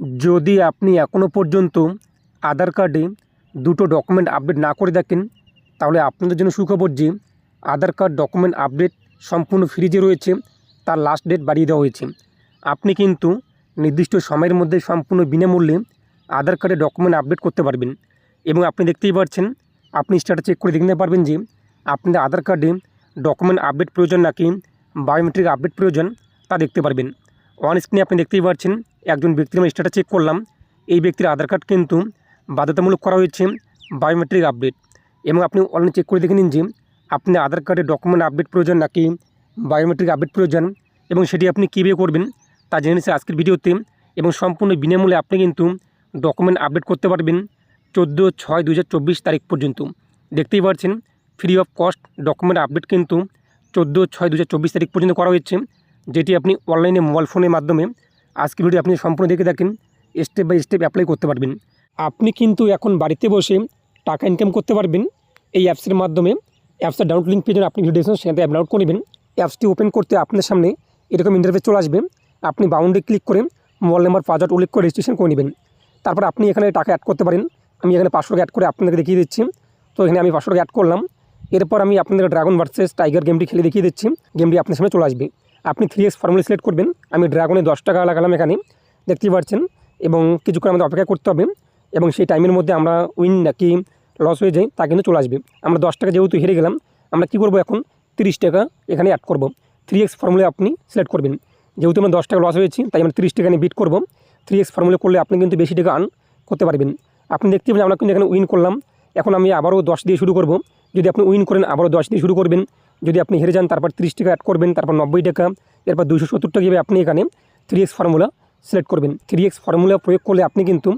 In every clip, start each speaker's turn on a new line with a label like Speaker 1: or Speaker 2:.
Speaker 1: যদি আপনি এখনও পর্যন্ত আধার কার্ডে দুটো ডকুমেন্ট আপডেট না করে থাকেন তাহলে আপনাদের জন্য সুখবর যে আধার কার্ড ডকুমেন্ট আপডেট সম্পূর্ণ ফ্রি যে রয়েছে, তার লাস্ট ডেট বাড়িয়ে দেওয়া হয়েছে। আপনি কিন্তু নির্দিষ্ট সময়ের মধ্যে সম্পূর্ণ বিনামূল্যে আধার কার্ডে ডকুমেন্ট আপডেট করতে পারবেন। এবং আপনি দেখতেই পাচ্ছেন, আপনি স্ট্যাটাস চেক করে দেখতে পারবেন যে আপনাদের আধার কার্ডে ডকুমেন্ট আপডেট প্রয়োজন নাকি বায়োমেট্রিক আপডেট প্রয়োজন তা দেখতে পারবেন। অন স্ক্রিনে আপনি দেখতেই পাচ্ছেন, একজন ব্যক্তির আমি স্ট্যাটাস চেক করলাম। এই ব্যক্তির আধার কার্ড কিন্তু বাধ্যতামূলক করা হয়েছে বায়োমেট্রিক আপডেট এবং আপনি অনলাইনে চেক করে দেখে নিন যে আপনি আধার কার্ডে ডকুমেন্ট আপডেট প্রয়োজন নাকি বায়োমেট্রিক আপডেট প্রয়োজন এবং সেটি আপনি কীভাবে করবেন তা জেনে নিচ্ছে আজকের ভিডিওতে। এবং সম্পূর্ণ বিনামূল্যে আপনি কিন্তু ডকুমেন্ট আপডেট করতে পারবেন চোদ্দ ছয় দু তারিখ পর্যন্ত। দেখতেই পাচ্ছেন free of cost document update কিন্তু চোদ্দ ছয় দু তারিখ পর্যন্ত করা হয়েছে। যেটি আপনি অনলাইনে মোবাইল ফোনের মাধ্যমে আজকের ভিডিও আপনি সম্পূর্ণ দেখে দেখেন স্টেপ বাই স্টেপ অ্যাপ্লাই করতে পারবেন। আপনি কিন্তু এখন বাড়িতে বসে টাকা ইনকাম করতে পারবেন। এই অ্যাপসের মাধ্যমে অ্যাপসের ডাউনলোড লিঙ্ক পেয়ে আপনি ভিডিও দেখছেন সেখানে অ্যাপ ডাউনলোড করে নেবেন। অ্যাপসটি ওপেন করতে আপনার সামনে এরকম ইন্টারফেস চলে আসবে। আপনি বাউন্ডে ক্লিক করে মোবাইল নাম্বার পাসওয়ার্ড উল্লেখ করে রেজিস্ট্রেশন করে নেবেন। তারপর আপনি এখানে টাকা অ্যাড করতে পারেন। আমি এখানে পাসওয়ার্ড অ্যাড করে আপনাদেরকে দেখিয়ে দিচ্ছি। তো এখানে আমি পাসওয়ার্ড অ্যাড করলাম। এরপর আমি আপনাদের ড্রাগন ভার্সেস টাইগার গেমটি খেলে দেখিয়ে দিচ্ছি। গেমটি আপনার সামনে চলে আসবে। আপনি থ্রি এক্স ফর্মুলা সিলেক্ট করবেন। আমি ড্রাগনে দশ টাকা লাগালাম এখানে। দেখতেই পাচ্ছেন? এবং কিছুক্ষণ আমাদের অপেক্ষা করতে হবে। এবং সেই টাইমের মধ্যে আমরা উইন নাকি লস হয়ে যাই তা কিন্তু চলে আসবে। আমরা দশ টাকা যেহেতু হেরে গেলাম, আমরা কী করব এখন? তিরিশ টাকা এখানে অ্যাড করব। থ্রি এক্স ফর্মুলা আপনি সিলেক্ট করবেন। যেহেতু আমরা দশ টাকা লস হয়েছি, তাই আমরা তিরিশ টাকা নিয়ে বিট করব। থ্রি এক্স ফর্মুলা করলে আপনি কিন্তু বেশি টাকা আর্ন করতে পারবেন। আপনি দেখতে পাবেন আমরা কিন্তু এখানে উইন করলাম। এখন আমি আবারও দশ দিয়ে শুরু করব। যদি আপনি উইন করেন, আবারও দশ দিয়ে শুরু করবেন। যদি আপনি হেরে যান, তারপর তিরিশ টাকা অ্যাড করবেন, তারপর নব্বই টাকা, এরপর দুশো সত্তর টাকা আপনি এখানে থ্রি এক্স ফর্মুলা সিলেক্ট করবেন। থ্রি এক্স ফর্মুলা প্রয়োগ করলে আপনি কিন্তু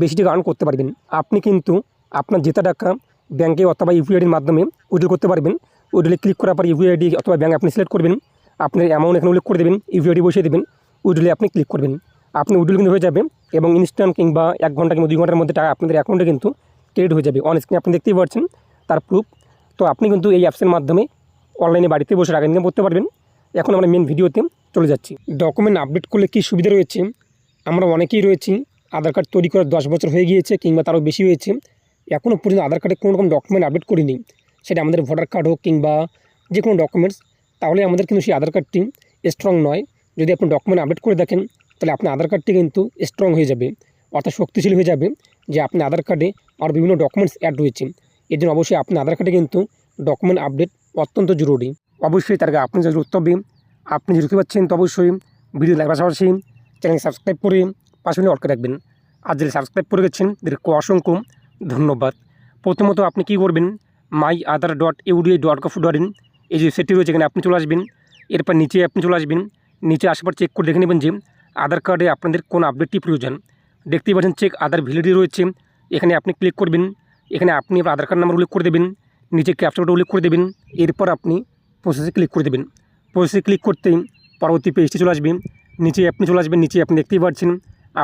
Speaker 1: বেশি টাকা আর্ন করতে পারবেন। আপনি কিন্তু আপনার জেতা টাকা ব্যাঙ্কে অথবা ইউপিআইডির মাধ্যমে উইড্রো করতে পারবেন। উইড্রোলে ক্লিক করার পর ইউপিআইডি অথবা ব্যাঙ্ক আপনি সিলেক্ট করবেন। আপনার অ্যামাউন্ট এখানে উল্লেখ করে দেবেন ইউপিআইডি বসিয়ে দেবেন উইড্রোলে আপনি ক্লিক করবেন। আপনি উইড্রোল কিন্তু হয়ে যাবে এবং ইনস্ট্যান্ট কিংবা এক ঘণ্টা কিংবা দুই ঘণ্টার মধ্যে টাকা আপনাদের অ্যাকাউন্টে কিন্তু ক্রেডিট হয়ে যাবে। অন স্ক্রিনে আপনি দেখতেই পাচ্ছেন, তার প্রুফ তো আপনি কিন্তু এই অ্যাপসের মাধ্যমে অনলাইনে বাড়িতে বসে টাকা ইনকাম করতে পারবেন। এখন আমরা মেন ভিডিওতে চলে যাচ্ছি। ডকুমেন্ট আপডেট করলে কী সুবিধা রয়েছে? আমরা অনেকেই রয়েছি, আধার কার্ড তৈরি করার দশ বছর হয়ে গিয়েছে কিংবা তারও বেশি হয়েছে এখনও পর্যন্ত আধার কার্ডে কোনো রকম ডকুমেন্ট আপডেট করিনি। সেটা আমাদের ভোটার কার্ড হোক কিংবা যে কোনো ডকুমেন্টস তাহলে আমাদের কিন্তু সেই আধার কার্ডটি স্ট্রং নয়। যদি আপনি ডকুমেন্ট আপডেট করে দেখেন, তাহলে আপনার আধার কার্ডটি কিন্তু স্ট্রং হয়ে যাবে। অর্থাৎ শক্তিশালী হয়ে যাবে যে আপনি আধার কার্ডে আর বিভিন্ন ডকুমেন্টস অ্যাড রয়েছে। এর জন্য অবশ্যই আপনার আধার কার্ডে কিন্তু ডকুমেন্ট আপডেট অত্যন্ত জরুরি। অবশ্যই তার আগে আপনি যদি উঠতে হবে আপনি যদি পাচ্ছেন, তো অবশ্যই ভিডিও লাইক পাশাপাশি চ্যানেল সাবস্ক্রাইব করে পাশে অটকে রাখবেন। আর যদি সাবস্ক্রাইব করে গেছেন এদেরকে অসংখ্য ধন্যবাদ। প্রথমত আপনি কী করবেন my Aadhaar dot UIDAI dot gov dot in এই যে সেটি রয়েছে, এখানে আপনি চলে আসবেন। এরপর নিচে আপনি চলে আসবেন। নিচে আসার চেক করে দেখে নেবেন যে আধার কার্ডে আপনাদের কোন আপডেটটি প্রয়োজন। দেখতেই পাচ্ছেন চেক আধার ভ্যালিডিটি রয়েছে। এখানে আপনি ক্লিক করবেন। এখানে আপনি আধার কার্ড নাম্বার উল্লেখ করে দেবেন। নিচে ক্যাপচারটা উল্লেখ করে দেবেন। এরপর আপনি প্রসেসে ক্লিক করে দেবেন। প্রসেসে ক্লিক করতেই পরবর্তী পেজটি চলে আসবে। নিচে আপনি চলে আসবেন, নিচে আপনি দেখতেই পাচ্ছেন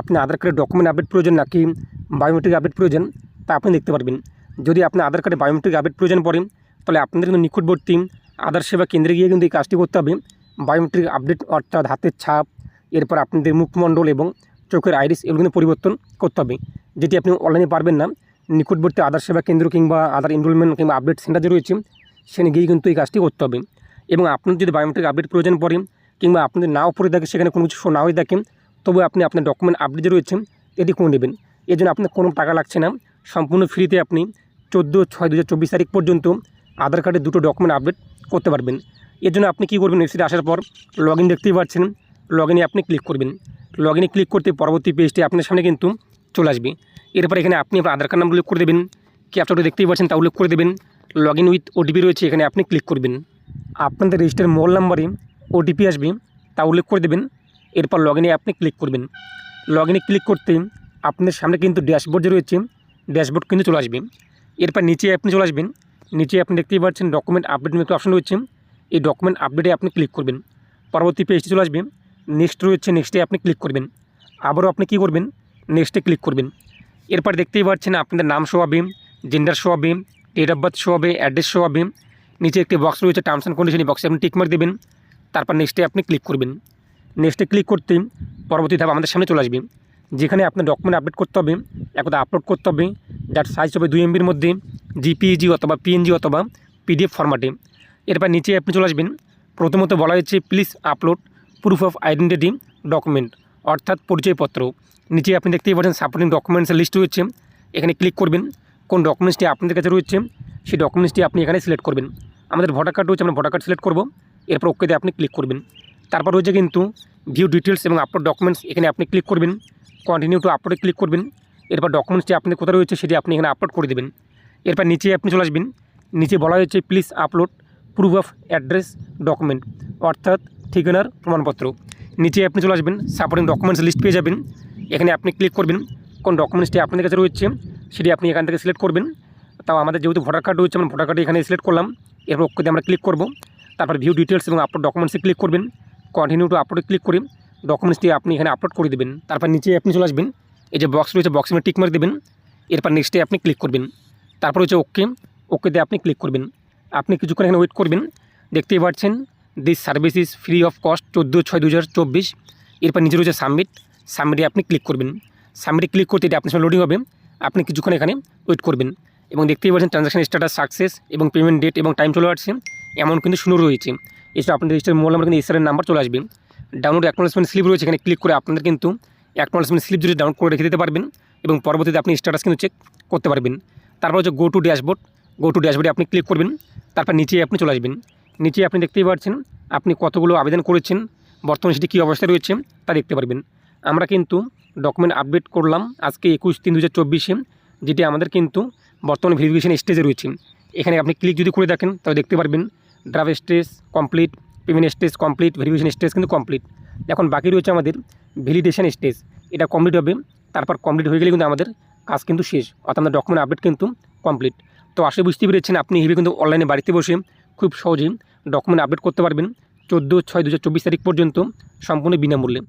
Speaker 1: আপনি আধার কার্ডের ডকুমেন্ট আপডেট প্রয়োজন নাকি বায়োমেট্রিক আপডেট প্রয়োজন তা আপনি দেখতে পারবেন। যদি আপনার আধার কার্ডে বায়োমেট্রিক আপডেট প্রয়োজন পড়ে, তাহলে আপনাদের কিন্তু নিকটবর্তী আধার সেবা কেন্দ্রে গিয়ে কিন্তু এই কাজটি করতে হবে। বায়োমেট্রিক আপডেট অর্থাৎ হাতের ছাপ, এরপর আপনাদের মুখমণ্ডল এবং চোখের আইরিস এগুলো কিন্তু পরিবর্তন করতে হবে। যেটি আপনি অনলাইনে পারবেন না নিকটবর্তী আধার সেবা কেন্দ্র কিংবা আধার এনরোলমেন্ট কিংবা আপডেট সেন্টার যে রয়েছে, সেখানে গিয়ে কিন্তু এই কাজটি করতে হবে। এবং আপনার যদি বায়োমেট্রিক আপডেট প্রয়োজন পড়ে, কিংবা আপনাদের নাও পড়ে থাকে, সেখানে কোনো কিছু না হয়ে থাকে, তবে আপনি আপনার ডকুমেন্ট আপডেট যে রয়েছে, এটি করে নেবেন। এর জন্য আপনার কোনো টাকা লাগছে না। সম্পূর্ণ ফ্রিতে আপনি চোদ্দ ছয় দু তারিখ পর্যন্ত আধার কার্ডের দুটো ডকুমেন্ট আপডেট করতে পারবেন। এর জন্য আপনি কী করবেন ওয়েবসাইটে আসার পর লগ ইন দেখতেই পাচ্ছেন। লগ আপনি ক্লিক করবেন। লগ ক্লিক করতে পরবর্তী পেজটি আপনার সামনে কিন্তু চলে আসবে। এরপর এখানে আপনি আপনার আধার কার্ড নাম্বার উল্লেখ করে দেবেন। ক্যাপচারটা দেখতেই পাচ্ছেন, তা উল্লেখ করে দেবেন। লগ ইন উইথ ওটিপি রয়েছে, এখানে আপনি ক্লিক করবেন। আপনাদের রেজিস্টার মোবাইল নাম্বারে ওটিপি আসবে, তা উল্লেখ করে দেবেন। এরপর লগ ইনে আপনি ক্লিক করবেন। লগ ইনে ক্লিক করতে আপনাদের সামনে কিন্তু ড্যাশবোর্ড যে রয়েছে ড্যাশবোর্ড কিন্তু চলে আসবে। এরপর নিচে আপনি চলে আসবেন। নিচে আপনি দেখতেই পাচ্ছেন ডকুমেন্ট আপডেট একটা অপশন রয়েছে। এই ডকুমেন্ট আপডেটে আপনি ক্লিক করবেন। পরবর্তী পেজটি চলে আসবে। নেক্সট রয়েছে নেক্সটে আপনি ক্লিক করবেন। আবারও আপনি কী করবেন? নেক্সটে ক্লিক করবেন। এরপর দেখতেই পাচ্ছেন আপনাদের নাম শো হবে জেন্ডার শো হবে ডেট অফ বার্থ শো হবে অ্যাড্রেস শো হবে নিচে একটি বক্স রয়েছে টার্মস অ্যান্ড কন্ডিশন বক্সে আপনি টিকমার্ক দেবেন, তারপর নেক্সটে আপনি ক্লিক করবেন। নেক্সটে ক্লিক করতে পরবর্তী ধাপ আমাদের সামনে চলে আসবে। যেখানে আপনার ডকুমেন্ট আপডেট করতে হবে একদা আপলোড করতে হবে, যার সাইজ হবে দুই এমবির মধ্যে জিপিইজি অথবা পিএনজি অথবা পিডিএফ ফরম্যাটে এরপর নিচে আপনি চলে আসবেন, প্রথমত বলা হয়েছে please upload proof of identity document অর্থাৎ পরিচয়পত্র। নিচে আপনি দেখতেই পাচ্ছেন সাপোর্টিং ডকুমেন্টসের লিস্ট রয়েছে। এখানে ক্লিক করবেন, কোন ডকুমেন্টসটি আপনাদের কাছে রয়েছে, সেই ডকুমেন্টসটি আপনি এখানে সিলেক্ট করবেন। আমাদের ভোটার কার্ড রয়েছে, আমরা ভোটার কার্ড সিলেক্ট করব। এরপর ওকেতে আপনি ক্লিক করবেন। তারপর রয়েছে কিন্তু ভিউ ডিটেলস এবং আপলোড ডকুমেন্টস এখানে আপনি ক্লিক করবেন। কন্টিনিউ টু আপলোডে ক্লিক করবেন। এরপর ডকুমেন্টসটি আপনি কোথায় রয়েছে, সেটি আপনি এখানে আপলোড করে দেবেন। এরপর নিচে আপনি চলে আসবেন। নিচে বলা হয়েছে please upload proof of address document অর্থাৎ ঠিকানার প্রমাণপত্র। নিচে আপনি চলে আসবেন সাপোর্টিং ডকুমেন্টস লিস্ট পেয়ে যাবেন। এখানে আপনি ক্লিক করবেন, কোন ডকুমেন্টসটি আপনাদের কাছে রয়েছে, সেটি আপনি এখান থেকে সিলেক্ট করবেন। তাও আমাদের যেহেতু ভোটার কার্ড রয়েছে, আমরা ভোটার কার্ড এখানে সিলেক্ট করলাম। এরপর ওকে আমরা ক্লিক করব। তারপর ভিউ ডিটেলস এবং আপলোড ডকুমেন্টসে ক্লিক করবেন। কন্টিনিউ টু আপলোডে ক্লিক করে ডকুমেন্টসটি আপনি এখানে আপলোড করে দেবেন। তারপর নিচে আপনি চলে আসবেন। এই যে বক্স রয়েছে বক্সে টিক মার দেবেন। এরপর নেক্সটে আপনি ক্লিক করবেন। তারপর হচ্ছে ওকে ওকেতে আপনি ক্লিক করবেন। আপনি কিছুক্ষণ এখানে ওয়েট করবেন। দেখতেই পাচ্ছেন this service free of cost চোদ্দ ছয় দু হাজার চব্বিশ। এরপর নিচে রয়েছে সাবমিট সাবমিটে আপনি ক্লিক করবেন। সাবমিটে ক্লিক করতে এটি আপনার সঙ্গে লোডিং হবে। আপনি কিছুক্ষণ এখানে ওয়েট করবেন। এবং দেখতেই পাচ্ছেন ট্রানজাকশন স্ট্যাটাস সাকসেস এবং পেমেন্ট ডেট এবং টাইম চলে আসছে। এমন কিন্তু শুরু রয়েছে। এছাড়া আপনাদের রেজিস্টার মোবাইল নাম্বার কিন্তু এসআরের নাম্বার চলে আসবে। ডাউনলোড অ্যাকনোলেজমেন্ট স্লিপ রয়েছে। এখানে ক্লিক করে আপনাদের কিন্তু অ্যাকনোলেজমেন্ট স্লিপ যদি ডাউনলোড করে রেখে দিতে পারবেন এবং পরবর্তীতে আপনি স্ট্যাটাস কিন্তু চেক করতে পারবেন। তারপর হচ্ছে go to dashboard go to ড্যাশবোর্ডে আপনি ক্লিক করবেন। তারপর নিচে আপনি চলে আসবেন। নিচে আপনি দেখতেই পাচ্ছেন আপনি কতগুলো আবেদন করেছেন। বর্তমানে সেটি কী অবস্থায় রয়েছে তা দেখতে পারবেন। আমরা কিন্তু ডকুমেন্ট আপডেট করলাম আজকে একুশ তিন দু হাজার যেটি আমাদের কিন্তু বর্তমানে ভেরিফিকেশন স্টেজে রয়েছে। এখানে আপনি ক্লিক যদি করে দেখেন, তাহলে দেখতে পারবেন draft stage complete payment stage complete verification stage কিন্তু কমপ্লিট এখন বাকি রয়েছে আমাদের ভ্যালিডেশন স্টেজ এটা কমপ্লিট হবে, তারপর কমপ্লিট হয়ে গেলে কিন্তু আমাদের কাজ কিন্তু শেষ, অর্থাৎ আমাদের ডকুমেন্ট আপডেট কিন্তু কমপ্লিট তো আসলে বুঝতে পেরেছেন, আপনি হিসেবে কিন্তু অনলাইনে বাড়িতে বসে খুব সহজেই ডকুমেন্ট আপডেট করতে পারবেন। চোদ্দ ছয় দু তারিখ পর্যন্ত সম্পূর্ণ বিনামূল্যে।